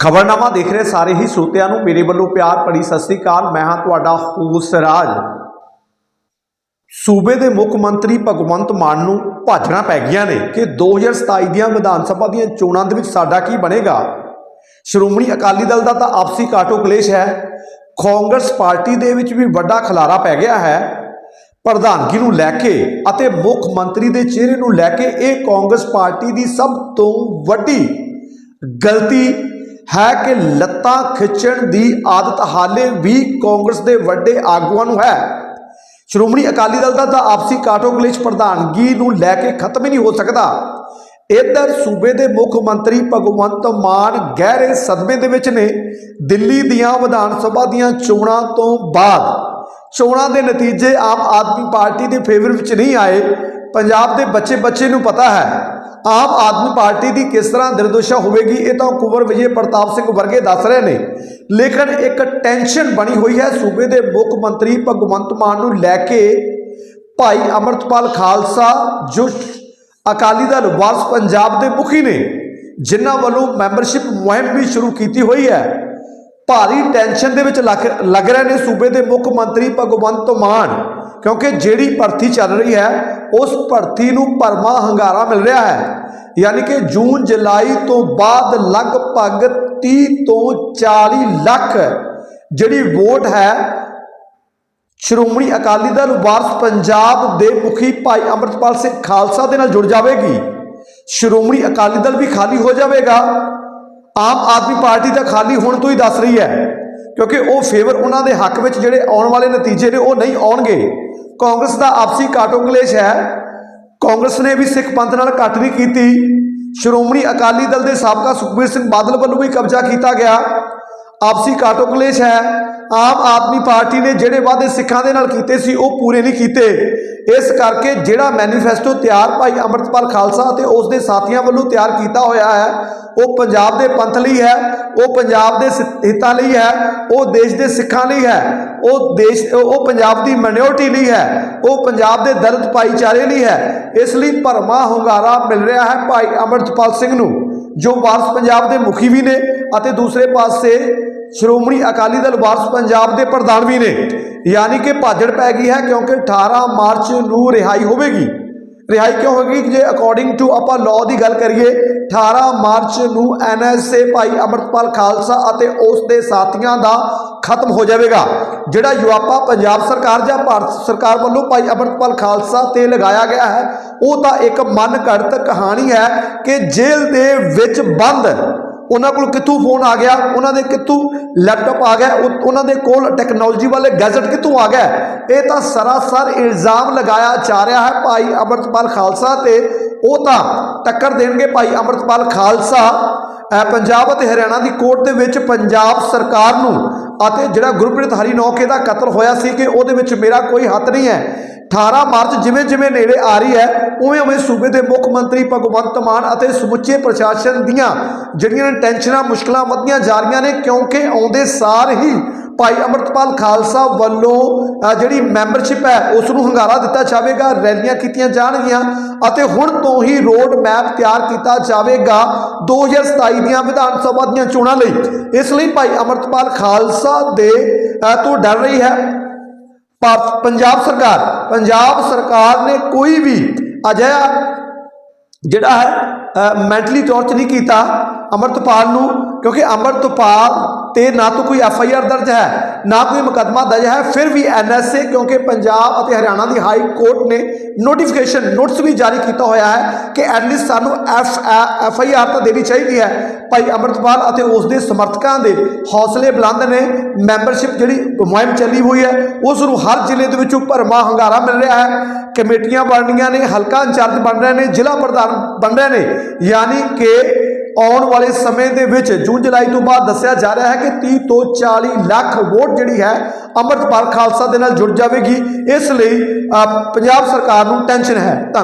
ਖਬਰਨਾਮਾ ਦੇਖ ਰਹੇ ਸਾਰੇ ਹੀ ਸਰੋਤਿਆਂ ਨੂੰ ਮੇਰੇ ਵੱਲੋਂ ਪਿਆਰ ਭਰੀ ਸਤਿ ਸ੍ਰੀ ਅਕਾਲ, ਮੈਂ ਹਾਂ ਤੁਹਾਡਾ ਹੋਸ ਰਾਜ। ਸੂਬੇ ਦੇ ਮੁੱਖ ਮੰਤਰੀ ਭਗਵੰਤ ਮਾਨ ਨੂੰ ਭਾਜਣਾ ਪੈ ਗਈਆਂ ਨੇ ਕਿ 2027 ਦੀਆਂ ਵਿਧਾਨ ਸਭਾ ਦੀਆਂ ਚੋਣਾਂ ਦੇ ਵਿੱਚ ਸਾਡਾ ਕੀ ਬਣੇਗਾ? ਸ਼੍ਰੋਮਣੀ ਅਕਾਲੀ ਦਲ ਦਾ ਤਾਂ ਆਪਸੀ ਕਾਟੋ ਕਲੇਸ਼ ਹੈ। ਕਾਂਗਰਸ ਪਾਰਟੀ ਦੇ ਵਿੱਚ ਵੀ ਵੱਡਾ ਖਲਾਰਾ ਪੈ ਗਿਆ ਹੈ। ਪ੍ਰਧਾਨਗੀ ਨੂੰ ਲੈ ਕੇ ਅਤੇ ਮੁੱਖ ਮੰਤਰੀ ਦੇ ਚਿਹਰੇ ਨੂੰ ਲੈ ਕੇ ਇਹ ਕਾਂਗਰਸ ਪਾਰਟੀ ਦੀ ਸਭ ਤੋਂ ਵੱਡੀ ਗਲਤੀ ਹੈ ਕਿ ਲੱਤਾਂ ਖਿੱਚਣ ਦੀ ਆਦਤ ਹਾਲੇ ਵੀ ਕਾਂਗਰਸ ਦੇ ਵੱਡੇ ਆਗੂਆਂ ਨੂੰ ਹੈ। ਸ਼੍ਰੋਮਣੀ ਅਕਾਲੀ ਦਲ ਦਾ ਤਾਂ ਆਪਸੀ ਕਾਟੋ ਕਲੇਸ਼ ਪ੍ਰਧਾਨਗੀ ਨੂੰ ਲੈ ਕੇ ਖਤਮ ਹੀ ਨਹੀਂ ਹੋ ਸਕਦਾ। ਇੱਧਰ ਸੂਬੇ ਦੇ ਮੁੱਖ ਮੰਤਰੀ ਭਗਵੰਤ ਮਾਨ ਗਹਿਰੇ ਸਦਮੇ ਦੇ ਵਿੱਚ ਨੇ। ਦਿੱਲੀ ਦੀਆਂ ਵਿਧਾਨ ਸਭਾ ਦੀਆਂ ਚੋਣਾਂ ਤੋਂ ਬਾਅਦ। ਚੋਣਾਂ ਦੇ ਨਤੀਜੇ ਆਮ ਆਦਮੀ ਪਾਰਟੀ ਦੇ ਫੇਵਰ ਵਿੱਚ ਨਹੀਂ ਆਏ। ਪੰਜਾਬ ਦੇ ਬੱਚੇ ਬੱਚੇ ਨੂੰ ਪਤਾ ਹੈ ਆਮ ਆਦਮੀ ਪਾਰਟੀ ਦੀ ਕਿਸ ਤਰ੍ਹਾਂ ਨਿਰਦੋਸ਼ਾ ਹੋਵੇਗੀ, ਇਹ ਤਾਂ ਕੁੰਵਰ ਵਿਜੇ ਪ੍ਰਤਾਪ ਸਿੰਘ ਵਰਗੇ ਦੱਸ ਰਹੇ ਨੇ। ਲੇਕਿਨ ਇੱਕ ਟੈਨਸ਼ਨ ਬਣੀ ਹੋਈ ਹੈ ਸੂਬੇ ਦੇ ਮੁੱਖ ਮੰਤਰੀ ਭਗਵੰਤ ਮਾਨ ਨੂੰ ਲੈ ਕੇ ਭਾਈ ਅਮਰਤਪਾਲ ਖਾਲਸਾ ਜੋ ਅਕਾਲੀ ਦਲ ਵਾਰਸ ਪੰਜਾਬ ਦੇ ਮੁਖੀ ਨੇ, ਜਿਨ੍ਹਾਂ ਵੱਲੋਂ ਮੈਂਬਰਸ਼ਿਪ ਮੁਹਿੰਮ ਵੀ ਸ਼ੁਰੂ ਕੀਤੀ ਹੋਈ ਹੈ। ਭਾਰੀ ਟੈਨਸ਼ਨ ਦੇ ਵਿੱਚ ਲੱਗ ਲੱਗ ਰਹੇ ਨੇ ਸੂਬੇ ਦੇ ਮੁੱਖ ਮੰਤਰੀ ਭਗਵੰਤ ਮਾਨ। ਕਿਉਂਕਿ ਜਿਹੜੀ ਭਰਤੀ ਚੱਲ ਰਹੀ ਹੈ, ਉਸ ਭਰਤੀ ਨੂੰ ਭਰਮਾ ਹੰਗਾਰਾ ਮਿਲ ਰਿਹਾ ਹੈ। ਯਾਨੀ ਕਿ ਜੂਨ, ਜੁਲਾਈ ਤੋਂ ਬਾਅਦ ਲਗਭਗ 30 ਤੋਂ 40 ਲੱਖ ਜਿਹੜੀ ਵੋਟ ਹੈ, ਸ਼੍ਰੋਮਣੀ ਅਕਾਲੀ ਦਲ ਵਾਰਸ ਪੰਜਾਬ ਦੇ ਮੁਖੀ ਭਾਈ ਅਮਰਤਪਾਲ ਸਿੰਘ ਖਾਲਸਾ ਦੇ ਨਾਲ ਜੁੜ ਜਾਵੇਗੀ। ਸ਼੍ਰੋਮਣੀ ਅਕਾਲੀ ਦਲ ਵੀ ਖਾਲੀ ਹੋ ਜਾਵੇਗਾ। ਆਮ ਆਦਮੀ ਪਾਰਟੀ ਤਾਂ ਖਾਲੀ ਹੋਣ ਤੋਂ ਹੀ ਦੱਸ ਰਹੀ ਹੈ। ਕਿਉਂਕਿ ਉਹ ਫੇਵਰ ਉਹਨਾਂ ਦੇ ਹੱਕ ਵਿੱਚ ਜਿਹੜੇ ਆਉਣ ਵਾਲੇ ਨਤੀਜੇ ਨੇ, ਉਹ ਨਹੀਂ ਆਉਣਗੇ। ਕਾਂਗਰਸ ਦਾ ਆਪਸੀ ਕਾਟੋ ਕਲੇਸ਼ ਹੈ। ਕਾਂਗਰਸ ਨੇ ਵੀ ਸਿੱਖ ਪੰਥ ਨਾਲ ਘੱਟ ਨਹੀਂ ਕੀਤੀ। ਸ਼੍ਰੋਮਣੀ ਅਕਾਲੀ ਦਲ ਦੇ ਸਾਬਕਾ ਸੁਖਬੀਰ ਸਿੰਘ ਬਾਦਲ ਵੱਲੋਂ ਵੀ ਕਬਜ਼ਾ ਕੀਤਾ ਗਿਆ। ਆਪਸੀ ਕਾਟੋ ਕਲੇਸ਼ ਹੈ। ਆਮ ਆਦਮੀ ਪਾਰਟੀ ਨੇ ਜਿਹੜੇ ਵਾਅਦੇ ਸਿੱਖਾਂ ਦੇ ਨਾਲ ਕੀਤੇ ਸੀ, ਉਹ ਪੂਰੇ ਨਹੀਂ ਕੀਤੇ। ਇਸ ਕਰਕੇ ਜਿਹੜਾ ਮੈਨੀਫੈਸਟੋ ਤਿਆਰ ਭਾਈ ਅੰਮ੍ਰਿਤਪਾਲ ਖਾਲਸਾ ਅਤੇ ਉਸ ਦੇ ਸਾਥੀਆਂ ਵੱਲੋਂ ਤਿਆਰ ਕੀਤਾ ਹੋਇਆ ਹੈ, ਉਹ ਪੰਜਾਬ ਦੇ ਪੰਥ ਲਈ ਹੈ, ਉਹ ਪੰਜਾਬ ਦੇ ਸਿ- ਹਿੱਤਾਂ ਲਈ ਹੈ, ਉਹ ਦੇਸ਼ ਦੇ ਸਿੱਖਾਂ ਲਈ ਹੈ, ਉਹ ਦੇਸ਼, ਉਹ ਪੰਜਾਬ ਦੀ ਮਾਈਨੋਰਟੀ ਲਈ ਹੈ, ਉਹ ਪੰਜਾਬ ਦੇ ਦਲਿਤ ਭਾਈਚਾਰੇ ਲਈ ਹੈ। ਇਸ ਲਈ ਭਰਮਾ ਹੁੰਗਾਰਾ ਮਿਲ ਰਿਹਾ ਹੈ ਭਾਈ ਅੰਮ੍ਰਿਤਪਾਲ ਸਿੰਘ ਨੂੰ, ਜੋ ਵਾਰਸ ਪੰਜਾਬ ਦੇ ਮੁਖੀ ਵੀ ਨੇ ਅਤੇ ਦੂਸਰੇ ਪਾਸੇ ਸ਼੍ਰੋਮਣੀ ਅਕਾਲੀ ਦਲ ਵਾਰਸ ਪੰਜਾਬ ਦੇ ਪ੍ਰਧਾਨ ਵੀ ਨੇ। ਯਾਨੀ ਕਿ ਭਾਜੜ ਪੈ ਗਈ ਹੈ ਕਿਉਂਕਿ 18 ਮਾਰਚ ਨੂੰ ਰਿਹਾਈ ਹੋਵੇਗੀ। ਰਿਹਾਈ ਕਿਉਂ ਹੋਵੇਗੀ? ਜੇ ਅਕੋਰਡਿੰਗ ਟੂ ਆਪਾਂ ਲਾਅ ਦੀ ਗੱਲ ਕਰੀਏ 18 ਮਾਰਚ ਨੂੰ ਐਨਐਸਏ ਭਾਈ ਅਮਰਤਪਾਲ ਖਾਲਸਾ ਅਤੇ ਉਸ ਦੇ ਸਾਥੀਆਂ ਦਾ ਖਤਮ ਹੋ ਜਾਵੇਗਾ। ਜਿਹੜਾ ਯੁਆਪਾ ਪੰਜਾਬ ਸਰਕਾਰ ਜਾਂ ਭਾਰਤ ਸਰਕਾਰ ਵੱਲੋਂ ਭਾਈ ਅਮਰਤਪਾਲ ਖਾਲਸਾ ਤੇ ਲਗਾਇਆ ਗਿਆ ਹੈ, ਉਹ ਤਾਂ ਇੱਕ ਮਨ ਘੜਤ ਕਹਾਣੀ ਹੈ ਕਿ ਜੇਲ੍ਹ ਦੇ ਵਿੱਚ ਬੰਦ। ਉਹਨਾਂ ਕੋਲ ਕਿੱਥੋਂ ਫੋਨ ਆ ਗਿਆ? ਉਹਨਾਂ ਦੇ ਕਿੱਥੋਂ ਲੈਪਟਾਪ ਆ ਗਿਆ? ਉਹ- ਉਹਨਾਂ ਦੇ ਕੋਲ ਟੈਕਨੋਲੋਜੀ ਵਾਲੇ ਗੈਜਟ ਕਿੱਥੋਂ ਆ ਗਿਆ? ਇਹ ਤਾਂ ਸਰਾਸਰ ਇਲਜ਼ਾਮ ਲਗਾਇਆ ਜਾ ਰਿਹਾ ਹੈ ਭਾਈ ਅਮਰਤਪਾਲ ਖਾਲਸਾ ਤੇ ਉਹ ਤਾਂ ਟੱਕਰ ਦੇਣਗੇ ਭਾਈ ਅਮਰਤਪਾਲ ਖਾਲਸਾ। ਪੰਜਾਬ ਅਤੇ ਹਰਿਆਣਾ ਦੀ ਕੋਰਟ ਦੇ ਵਿੱਚ ਪੰਜਾਬ ਸਰਕਾਰ ਨੂੰ ਅਤੇ ਜਿਹੜਾ ਗੁਰਪ੍ਰੀਤ ਹਰੀਨੌਕੇ ਦਾ ਕਤਲ ਹੋਇਆ ਸੀ ਕਿ ਉਹਦੇ ਵਿੱਚ ਮੇਰਾ ਕੋਈ ਹੱਥ ਨਹੀਂ ਹੈ। 18 ਮਾਰਚ ਜਿਵੇਂ ਜਿਵੇਂ ਨੇੜੇ ਆ ਰਹੀ ਹੈ, ਉਵੇਂ ਉਵੇਂ ਸੂਬੇ ਦੇ ਮੁੱਖ ਮੰਤਰੀ ਭਗਵੰਤ ਮਾਨ ਅਤੇ ਸਮੁੱਚੇ ਪ੍ਰਸ਼ਾਸਨ ਦੀਆਂ ਜਿਹੜੀਆਂ ਨੇ ਟੈਨਸ਼ਨਾਂ, ਮੁਸ਼ਕਲਾਂ ਵਧਦੀਆਂ ਜਾ ਰਹੀਆਂ ਨੇ, ਕਿਉਂਕਿ ਆਉਂਦੇ ਸਾਰ ਹੀ ਭਾਈ ਅਮਰਤਪਾਲ ਖਾਲਸਾ ਵੱਲੋਂ ਜਿਹੜੀ ਮੈਂਬਰਸ਼ਿਪ ਹੈ ਉਸ ਨੂੰ ਹੰਗਾਰਾ ਦਿੱਤਾ ਜਾਵੇਗਾ, ਰੈਲੀਆਂ ਕੀਤੀਆਂ ਜਾਣਗੀਆਂ ਅਤੇ ਹੁਣ ਤੋਂ ਹੀ ਰੋਡ ਮੈਪ ਤਿਆਰ ਕੀਤਾ ਜਾਵੇਗਾ 2027 ਦੀਆਂ ਵਿਧਾਨ ਸਭਾ ਦੀਆਂ ਚੋਣਾਂ ਲਈ। ਇਸ ਲਈ ਭਾਈ ਅਮਰਤਪਾਲ ਖਾਲਸਾ ਦੇ ਤੋਂ ਡਰ ਰਹੀ ਹੈ। ਭਾਰਤ, ਪੰਜਾਬ ਸਰਕਾਰ ਪੰਜਾਬ ਸਰਕਾਰ ਨੇ ਕੋਈ ਵੀ ਅਜਿਹਾ ਜਿਹੜਾ ਹੈ ਮੈਂਟਲੀ ਟੌਰਚ ਨਹੀਂ ਕੀਤਾ ਅਮਰਤਪਾਲ ਨੂੰ, ਕਿਉਂਕਿ ਅਮਰਤਪਾਲ ਤੇ ਨਾ ਤਾਂ ਕੋਈ ਐਫ ਆਈ ਆਰ ਦਰਜ ਹੈ, ਨਾ ਕੋਈ ਮੁਕੱਦਮਾ ਦਰਜ ਹੈ, ਫਿਰ ਵੀ ਐਨ ਐਸ ਏ ਕਿਉਂਕਿ ਪੰਜਾਬ ਅਤੇ ਹਰਿਆਣਾ ਦੀ ਹਾਈ ਕੋਰਟ ਨੇ ਨੋਟੀਫਿਕੇਸ਼ਨ ਨੋਟਿਸ ਵੀ ਜਾਰੀ ਕੀਤਾ ਹੋਇਆ ਹੈ ਕਿ ਐਟਲੀਸਟ ਸਾਨੂੰ ਐਫ ਐਫ ਆਈ ਆਰ ਤਾਂ ਦੇਣੀ ਚਾਹੀਦੀ ਹੈ। ਭਾਈ ਅਮਰਤਪਾਲ ਅਤੇ ਉਸ ਦੇ ਸਮਰਥਕਾਂ ਦੇ ਹੌਸਲੇ ਬੁਲੰਦ ਨੇ ਮੈਂਬਰਸ਼ਿਪ ਜਿਹੜੀ ਮੁਹਿੰਮ ਚੱਲੀ ਹੋਈ ਹੈ, ਉਸ ਨੂੰ ਹਰ ਜ਼ਿਲ੍ਹੇ ਦੇ ਵਿੱਚੋਂ ਭਰਮਾ ਹੰਗਾਰਾ ਮਿਲ ਰਿਹਾ ਹੈ। ਕਮੇਟੀਆਂ ਬਣ ਰਹੀਆਂ ਨੇ, ਹਲਕਾ ਇੰਚਾਰਜ ਬਣ ਰਹੇ ਨੇ, ਜ਼ਿਲ੍ਹਾ ਪ੍ਰਧਾਨ ਬਣ ਰਹੇ ਨੇ, ਯਾਨੀ ਕਿ ਆਉਣ ਵਾਲੇ ਸਮੇਂ ਦੇ ਵਿੱਚ ਜੂਨ ਜੁਲਾਈ ਤੋਂ ਬਾਅਦ ਦੱਸਿਆ ਜਾ ਰਿਹਾ ਹੈ ਕਿ 30 ਤੋਂ 40 ਲੱਖ ਵੋਟ ਜਿਹੜੀ ਹੈ ਅੰਮ੍ਰਿਤਪਾਲ ਖਾਲਸਾ ਦੇ ਨਾਲ ਜੁੜ ਜਾਵੇਗੀ। ਇਸ ਲਈ ਪੰਜਾਬ ਸਰਕਾਰ ਨੂੰ ਟੈਨਸ਼ਨ ਹੈ। ਧੰਨਵਾਦ।